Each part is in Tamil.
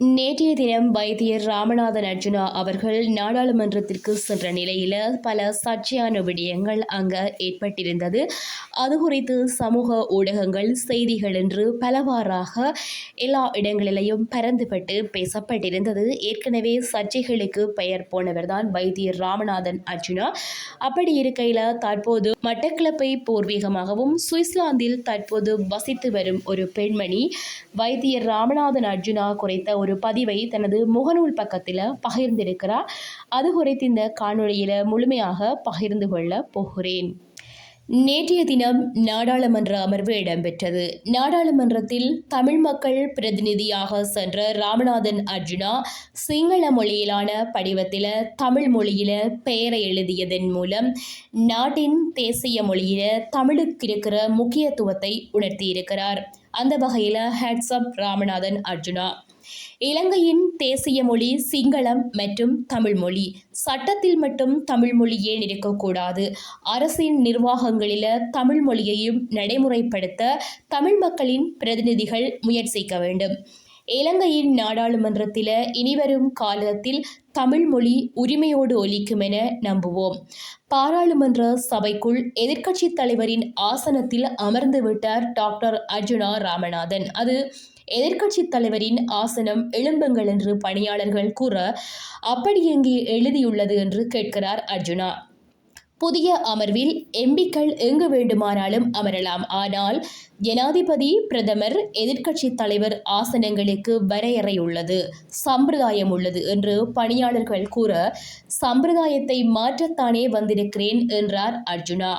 நேற்றைய தினம் வைத்தியர் ராமநாதன் அர்ஜுனா அவர்கள் நாடாளுமன்றத்திற்கு சென்ற நிலையில் பல சர்ச்சையான விடயங்கள் அங்க ஏற்பட்டிருந்தது. அது குறித்து சமூக ஊடகங்கள் செய்திகள் என்று பலவாறாக எல்லா இடங்களிலேயும் பரந்துபட்டு பேசப்பட்டிருந்தது. ஏற்கனவே சர்ச்சைகளுக்கு பெயர் போனவர்தான் வைத்தியர் ராமநாதன் அர்ஜுனா. அப்படி இருக்கையில் தற்போது மட்டக்கிளப்பை பூர்வீகமாகவும் சுவிட்சர்லாந்தில் தற்போது வசித்து வரும் ஒரு பெண்மணி வைத்தியர் ராமநாதன் அர்ஜுனா குறித்த ஒரு ஒரு பதிவை தனது முகநூல் பக்கத்தில் பகிர்ந்திருக்கிறார். அது குறித்து இந்த காணொளியில் முழுமையாக பகிர்ந்து கொள்ள போகிறேன். நேற்றைய தினம் நாடாளுமன்ற அமர்வு இடம்பெற்றது. நாடாளுமன்றத்தில் தமிழ் மக்கள் பிரதிநிதியாக சென்ற ராமநாதன் அர்ஜுனா சிங்கள மொழியிலான படிவத்தில் தமிழ் மொழியில் பெயரை எழுதியதன் மூலம் நாட்டின் தேசிய மொழியில் தமிழுக்கு இருக்கிற முக்கியத்துவத்தை உணர்த்தியிருக்கிறார். அந்த வகையில் ஹேட்ஸ்அப் ராமநாதன் அர்ஜுனா. இலங்கையின் தேசிய மொழி சிங்களம் மற்றும் தமிழ் மொழி. சட்டத்தில் மட்டும் தமிழ் மொழி ஏன் இருக்கக்கூடாது? அரசின் நிர்வாகங்களில் தமிழ் மொழியையும் நடைமுறைப்படுத்த தமிழ் மக்களின் பிரதிநிதிகள் முயற்சிக்க வேண்டும். இலங்கையின் நாடாளுமன்றத்தில் இனிவரும் காலத்தில் தமிழ் மொழி உரிமையோடு ஒலிக்கும் என நம்புவோம். பாராளுமன்ற சபைக்குள் எதிர்க்கட்சித் தலைவரின் ஆசனத்தில் அமர்ந்து விட்டார் டாக்டர் அர்ஜுனா ராமநாதன். அது எதிர்க்கட்சித் தலைவரின் ஆசனம் எழும்புங்கள் என்று பணியாளர்கள் கூற அப்படி எங்கே எழுதியுள்ளது என்று கேட்கிறார் அர்ஜுனா. புதிய அமர்வில் எம்பிக்கள் எங்கு வேண்டுமானாலும் அமரலாம். ஆனால் ஜனாதிபதி பிரதமர் எதிர்க்கட்சித் தலைவர் ஆசனங்களுக்கு வரையறை உள்ளது சம்பிரதாயம் உள்ளது என்று பணியாளர்கள் கூற சம்பிரதாயத்தை மாற்றத்தானே வந்திருக்கிறேன் என்றார் அர்ஜுனா.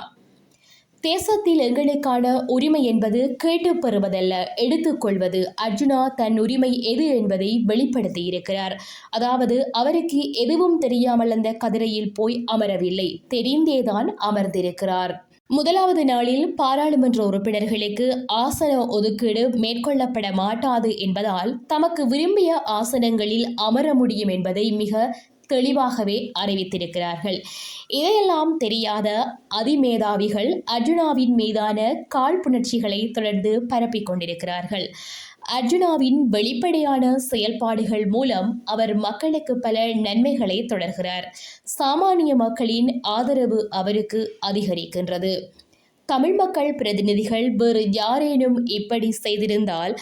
தேசத்தில் எங்களுக்கான உரிமை என்பது கேட்டு பெறுவதல்ல எடுத்துக்கொள்வது அர்ஜுனா தன் உரிமை எது என்பதை வெளிப்படுத்தி இருக்கிறார் அதாவது அவருக்கு எதுவும் தெரியாமல் அந்த கதிரையில் போய் அமரவில்லை. தெரிந்தேதான் அமர்ந்திருக்கிறார். முதலாவது நாளில் பாராளுமன்ற உறுப்பினர்களுக்கு ஆசன ஒதுக்கீடு மேற்கொள்ளப்பட மாட்டாது என்பதால் தமக்கு விரும்பிய ஆசனங்களில் அமர முடியும் என்பதை மிக தெளிவாகவே அறிவித்திருக்கிறார்கள். இதையெல்லாம் தெரியாத அதிமேதாவிகள் அர்ஜுனாவின் மீதான காழ்ப்புணர்ச்சிகளை தொடர்ந்து பரப்பிக் கொண்டிருக்கிறார்கள். அர்ஜுனாவின் வெளிப்படையான செயல்பாடுகள் மூலம் அவர் மக்களுக்கு பல நன்மைகளை தொடர்கிறார். சாமானிய மக்களின் ஆதரவு அவருக்கு அதிகரிக்கின்றது. தமிழ் மக்கள் பிரதிநிதிகள் வேறு யாரேனும் இப்படி செய்திருந்தால்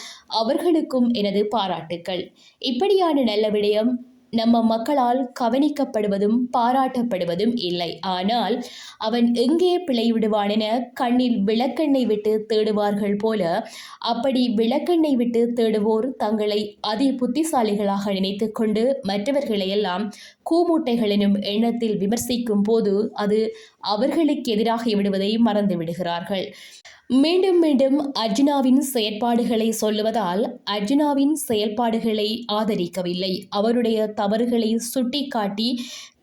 அவர்களுக்கும் எனது பாராட்டுக்கள். இப்படியான நல்ல விடயம் நம்ம மக்களால் கவனிக்கப்படுவதும் பாராட்டப்படுவதும் இல்லை. ஆனால் அவன் எங்கே பிழைவிடுவானென என கண்ணில் விளக்கெண்ணை விட்டு தேடுவார்கள் போல அப்படி விளக்கெண்ணை விட்டு தேடுவோர் தங்களை அதி புத்திசாலிகளாக நினைத்து கொண்டு மற்றவர்களையெல்லாம் கூமூட்டைகள் எனும் எண்ணத்தில் விமர்சிக்கும் போது அது அவர்களுக்கு எதிராக விடுவதை மறந்து விடுகிறார்கள் மீண்டும் மீண்டும் அர்ஜுனாவின் செயற்பாடுகளை சொல்லுவதால் அர்ஜுனாவின் செயல்பாடுகளை ஆதரிக்கவில்லை. அவருடைய தவறுகளை சுட்டிக்காட்டி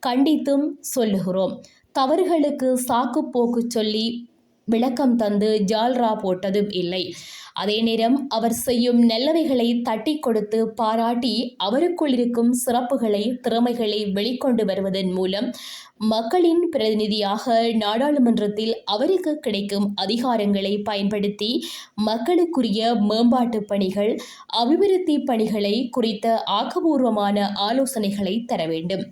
கண்டித்தும் சொல்லுகிறோம். தவறுகளுக்கு சாக்கு போக்கு சொல்லி விளக்கம் தந்து ஜால்ரா போட்டதும் இல்லை. அதே நேரம் அவர் செய்யும் நல்லவைகளை தட்டி கொடுத்து பாராட்டி அவருக்குள் இருக்கும் சிறப்புகளை திறமைகளை வெளிக்கொண்டு வருவதன் மூலம் மக்களின் பிரதிநிதியாக நாடாளுமன்றத்தில் அவருக்கு கிடைக்கும் அதிகாரங்களை பயன்படுத்தி மக்களுக்குரிய மேம்பாட்டு பணிகள் அபிவிருத்தி பணிகளை குறித்த ஆக்கபூர்வமான ஆலோசனைகளை தர வேண்டும்.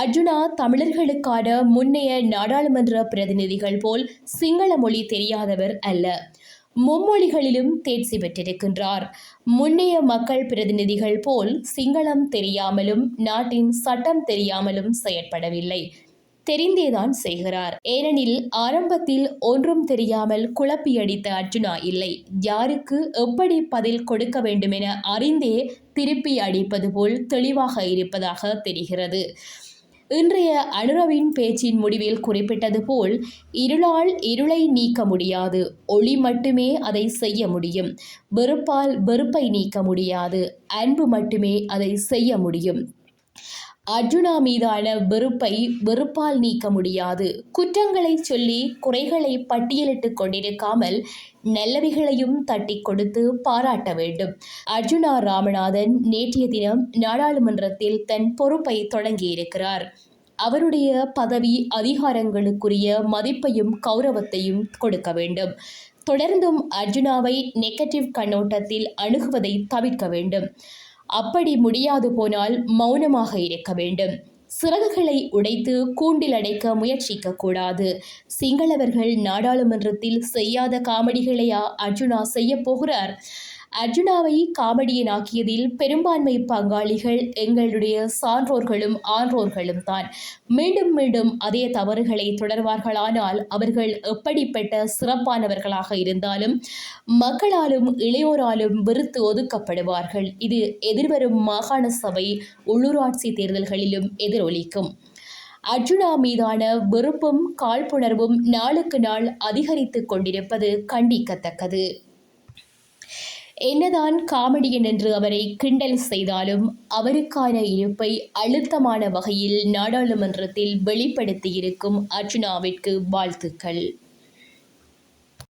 அர்ஜுனா தமிழர்களுக்கான முன்னைய நாடாளுமன்ற பிரதிநிதிகள் போல் சிங்கள மொழி தெரியாதவர் அல்ல. மும்மொழிகளிலும் தேர்ச்சி பெற்றிருக்கின்றார். முன்னைய மக்கள் பிரதிநிதிகள் போல் சிங்களம் தெரியாமலும் நாட்டின் சட்டம் தெரியாமலும் செயற்படவில்லை. தெரிந்தேதான் செய்கிறார். ஏனெனில் ஆரம்பத்தில் ஒன்றும் தெரியாமல் குழப்பியடித்த அர்ஜுனா இல்லை. யாருக்கு எப்படி பதில் கொடுக்க வேண்டுமென அறிந்தே திருப்பி அடிப்பது போல் தெளிவாக இருப்பதாக தெரிகிறது. இன்றைய அனுரவின் பேச்சின் முடிவில் குறிப்பிட்டது போல் இருளால் இருளை நீக்க முடியாது ஒளி மட்டுமே அதை செய்ய முடியும் வெறுப்பால் வெறுப்பை நீக்க முடியாது அன்பு மட்டுமே அதை செய்ய முடியும். அர்ஜுனா மீதான வெறுப்பை வெறுப்பால் நீக்க முடியாது. குற்றங்களை சொல்லி குறைகளை பட்டியலிட்டு கொண்டிருக்காமல் நல்லவைகளையும் தட்டி கொடுத்து பாராட்ட வேண்டும். அர்ஜுனா ராமநாதன் நேற்றைய தினம் நாடாளுமன்றத்தில் தன் பொறுப்பை தொடங்கியிருக்கிறார். அவருடைய பதவி அதிகாரங்களுக்குரிய மதிப்பையும் கௌரவத்தையும் கொடுக்க வேண்டும். தொடர்ந்தும் அர்ஜுனாவை நெகட்டிவ் கண்ணோட்டத்தில் அணுகுவதை தவிர்க்க வேண்டும். அப்படி முடியாது போனால் மௌனமாக இருக்க வேண்டும். சிறகுகளை உடைத்து கூண்டில் அடைக்க முயற்சிக்க கூடாது. சிங்களவர்கள் நாடாளுமன்றத்தில் செய்யாத காமெடிகளையா அர்ஜுனா செய்ய போகிறார்? அர்ஜுனாவை காமெடியனாக்கியதில் பெரும்பான்மை பங்காளிகள் எங்களுடைய சான்றோர்களும் ஆன்றோர்களும் தான். மீண்டும் மீண்டும் அதே தவறுகளை தொடர்வார்களானால் அவர்கள் எப்படிப்பட்ட சிறப்பானவர்களாக இருந்தாலும் மக்களாலும் இளையோராலும் வெறுத்து ஒதுக்கப்படுவார்கள். இது எதிர்வரும் மாகாண சபை உள்ளூராட்சி தேர்தல்களிலும் எதிரொலிக்கும். அர்ஜுனா மீதான வெறுப்பும் காழ்ப்புணர்வும் நாளுக்கு நாள் அதிகரித்துக் கொண்டிருப்பது கண்டிக்கத்தக்கது. என்னதான் காமெடியன் என்று அவரை கிண்டல் செய்தாலும் அவருக்கான இருப்பை அழுத்தமான வகையில் நாடாளுமன்றத்தில் வெளிப்படுத்தியிருக்கும் அர்ஜுனாவிற்கு வாழ்த்துக்கள்.